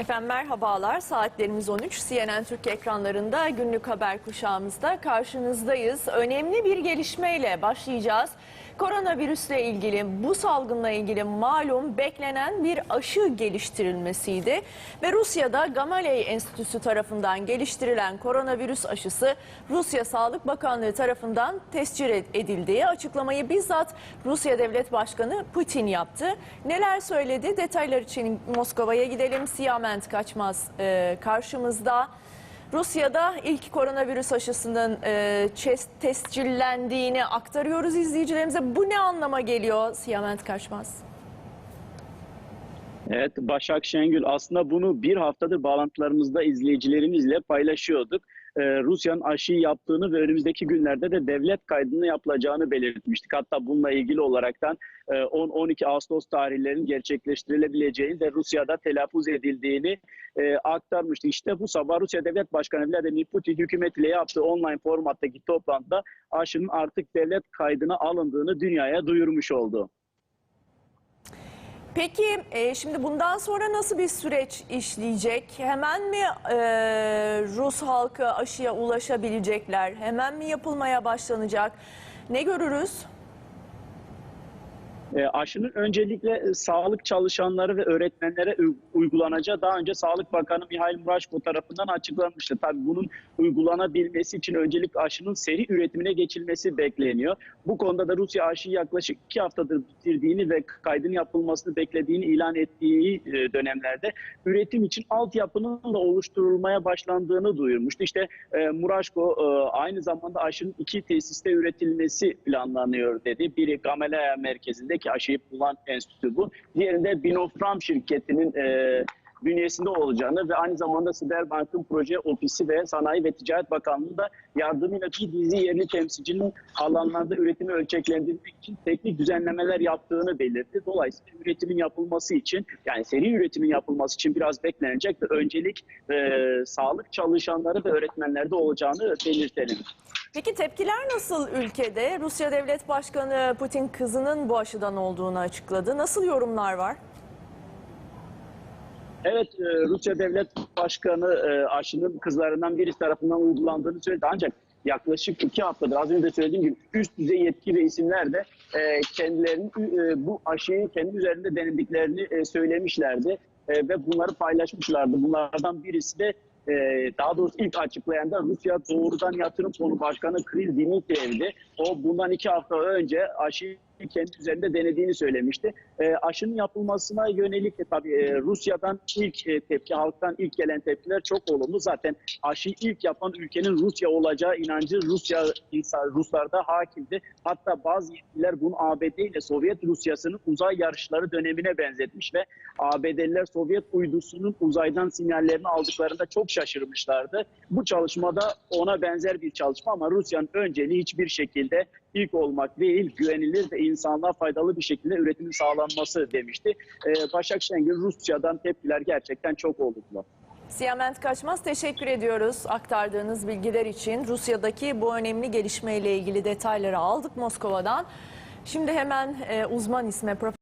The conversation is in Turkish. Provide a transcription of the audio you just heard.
Efendim merhabalar. Saatlerimiz 13. CNN Türk ekranlarında günlük haber kuşağımızda karşınızdayız. Önemli bir gelişmeyle başlayacağız. Koronavirüsle ilgili, bu salgınla ilgili malum beklenen bir aşı geliştirilmesiydi. Ve Rusya'da Gamaleya Enstitüsü tarafından geliştirilen koronavirüs aşısı Rusya Sağlık Bakanlığı tarafından tescil edildiği açıklamayı bizzat Rusya Devlet Başkanı Putin yaptı. Neler söyledi? Detaylar için Moskova'ya gidelim. Siyament Kaçmaz e, karşımızda. Rusya'da ilk koronavirüs aşısının e, tescillendiğini aktarıyoruz izleyicilerimize. Bu ne anlama geliyor Siyament Kaçmaz? Evet Başak Şengül aslında bunu bir haftadır bağlantılarımızda izleyicilerimizle paylaşıyorduk. Ee, Rusya'nın aşıyı yaptığını ve önümüzdeki günlerde de devlet kaydını yapılacağını belirtmiştik. Hatta bununla ilgili olaraktan e, 10-12 Ağustos tarihlerinin gerçekleştirilebileceğini ve Rusya'da telaffuz edildiğini e, aktarmıştık. İşte bu sabah Rusya Devlet Başkanı Vladimir Putin hükümetiyle yaptığı online formattaki toplantıda aşının artık devlet kaydına alındığını dünyaya duyurmuş oldu. Peki e, şimdi bundan sonra nasıl bir süreç işleyecek? Hemen mi e, Rus halkı aşıya ulaşabilecekler? Hemen mi yapılmaya başlanacak? Ne görürüz? E, aşının öncelikle e, sağlık çalışanları ve öğretmenlere uygulanacağı daha önce Sağlık Bakanı Mihail Murashko tarafından açıklanmıştı. Tabii bunun uygulanabilmesi için öncelik aşının seri üretimine geçilmesi bekleniyor. Bu konuda da Rusya aşıyı yaklaşık iki haftadır bitirdiğini ve kaydın yapılmasını beklediğini ilan ettiği e, dönemlerde üretim için altyapının da oluşturulmaya başlandığını duyurmuştu. İşte e, Murashko e, aynı zamanda aşının iki tesiste üretilmesi planlanıyor dedi. Biri Gamaleya merkezindeki aşıyı bulan enstitü bu. Diğerinde Binofram şirketinin e, bünyesinde olacağını ve aynı zamanda Siberbank'ın proje ofisi ve Sanayi ve Ticaret Bakanlığı da yardımıyla bir dizi yerli temsilcinin alanlarda üretimi ölçeklendirmek için teknik düzenlemeler yaptığını belirtti. Dolayısıyla üretimin yapılması için yani seri üretimin yapılması için biraz beklenecek ve öncelik e, sağlık çalışanları ve öğretmenlerde olacağını belirtelim. Peki tepkiler nasıl ülkede? Rusya Devlet Başkanı Putin kızının bu aşıdan olduğunu açıkladı. Nasıl yorumlar var? Evet, e, Rusya Devlet Başkanı e, aşının kızlarından birisi tarafından uygulandığını söyledi. Ancak yaklaşık iki haftadır az önce de söylediğim gibi üst düzey yetki ve isimler de e, kendilerinin bu aşıyı kendi üzerinde denediklerini söylemişlerdi ve bunları paylaşmışlardı. Bunlardan birisi de e, daha doğrusu ilk açıklayan da Rusya Doğrudan Yatırım Fonu Başkanı Kirill Dimitriev'di. O bundan iki hafta önce aşıyı kendi üzerinde denediğini söylemişti. E, aşının yapılmasına yönelik de tabii e, Rusya'dan ilk e, tepki, halktan ilk gelen tepkiler çok olumlu. Zaten aşıyı ilk yapan ülkenin Rusya olacağı inancı Rusya insan, Ruslarda hakimdi. Hatta bazı yetkililer bunu ABD ile Sovyet Rusyası'nın uzay yarışları dönemine benzetmiş ve ABD'liler Sovyet uydusunun uzaydan sinyallerini aldıklarında çok şaşırmışlardı. Bu çalışmada ona benzer bir çalışma ama Rusya'nın önceliği hiçbir şekilde ilk olmak değil, güvenilir ve insanlığa faydalı bir şekilde üretimin sağlanması demişti. Ee, Başak Şengül Rusya'dan tepkiler gerçekten çok olumlu. Siyament Kaçmaz teşekkür ediyoruz aktardığınız bilgiler için. Rusya'daki bu önemli gelişmeyle ilgili detayları aldık Moskova'dan. Şimdi hemen e, uzman isme Profesör